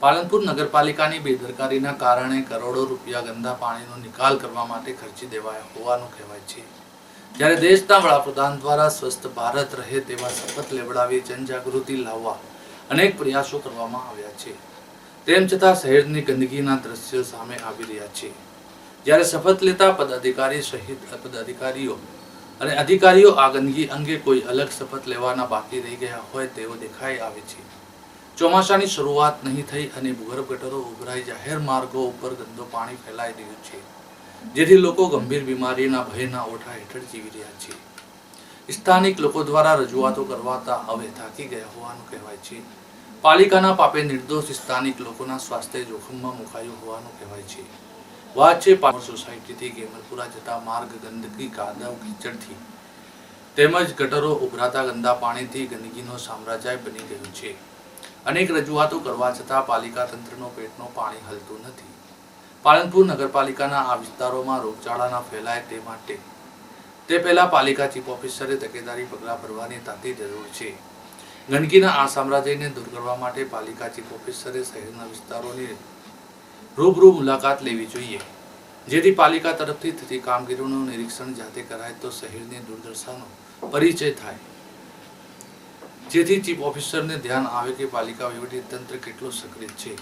પાલનપુર નગરપાલિકાની બેદરકારીના કારણે કરોડો રૂપિયા ગંદા પાણીનો નિકાલ કરવા માટે ખર્ચી દેવાયા હોવાનું કહેવાય છે. જ્યારે દેશના વડાપ્રધાન દ્વારા સ્વસ્થ ભારત રહે તેવા શપથ લેવડાવી જનજાગૃતિ લાવવા અનેક પ્રયાસો કરવામાં આવ્યા છે. તેમ છતાં શહેરની ગંદકીના દ્રશ્યો સામે આવી રહ્યા છે. જ્યારે શપથ લેતા પદાધિકારી સહિત પદાધિકારીઓ અને અધિકારીઓ આ ગંદકી અંગે કોઈ અલગ શપથ લેવાના બાકી રહી ગયા હોય તેવો દેખાઈ આવે છે. ચોમાસાની શરૂઆત નહીં થઈ અને ભૂગર્ભ ગટરો ઉભરાઈ જાહેર માર્ગો ઉપર ગંદો પાણી ફેલાઈ રહ્યું છે, જેથી લોકો ગંભીર બીમારીના ભયના ઓઠા હેઠળ જીવી રહ્યા છે. સ્થાનિક લોકો દ્વારા રજૂઆતો કરવાતા હવે થાકી ગયા હોવાનું કહેવાય છે. પાલિકાના પાપે નિર્દોષ સ્થાનિક લોકોના સ્વાસ્થ્ય જોખમમાં મુકાયું હોવાનું કહેવાય છે. વાત છે પાવર સોસાયટીથી ગેમરપુરા જતા માર્ગ ગંદકી કાદવ કીચડથી તેમજ ગટરો ઉભરાતા ગંદા પાણીથી ગંદકીનો સામ્રાજ્ય બની ગયું છે. અનેક રજૂઆતો કરવા છતાં પાલિકા તંત્રનો પેટનો પાણી હલતું નથી. પાલનપુર નગરપાલિકાના આ વિસ્તારોમાં રોગચાળાના ફેલાય તે માટે તે પહેલા પાલિકા ચીફ ઓફિસરે તકેદારી પગલાં ભરવાની તાતી જરૂર છે. ગંદકીના આ સામ્રાજ્યને દૂર કરવા માટે પાલિકા ચીફ ઓફિસરે શહેરના વિસ્તારોની રૂબરૂ મુલાકાત લેવી જોઈએ. જેથી પાલિકા તરફથી થતી કામગીરીનું નિરીક્ષણ જાતે કરાય તો શહેરની દુર્દશાનો પરિચય થાય. જેથી ચીફ ઓફિસરને ધ્યાન આવે કે પાલિકા તંત્ર કેટલું સક્રિય છે.